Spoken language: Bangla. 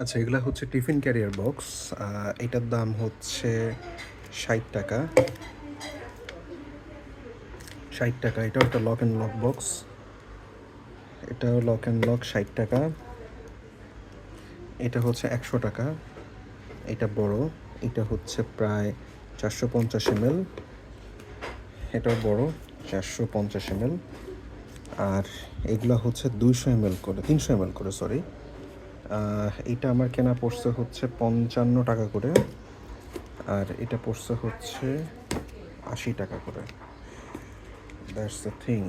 আচ্ছা এগুলো হচ্ছে টিফিন ক্যারিয়ার বক্স। এটার দাম হচ্ছে ষাট টাকা। ষাট টাকা, এটাও একটা লক অ্যান্ড লক বক্স এটাও লক অ্যান্ড লক ষাট টাকা। এটা হচ্ছে একশো টাকা। এটা বড়, এটা হচ্ছে প্রায় চারশো পঞ্চাশ এমএল। এটাও বড়, চারশো পঞ্চাশ এমএল। আর এগুলো হচ্ছে দুইশো এমএল করে, তিনশো এমএল করে সরি এটা আমার কেনা পড়ছে হচ্ছে পঞ্চান্ন টাকা করে, আর এটা পড়ছে হচ্ছে আশি টাকা করে that's the thing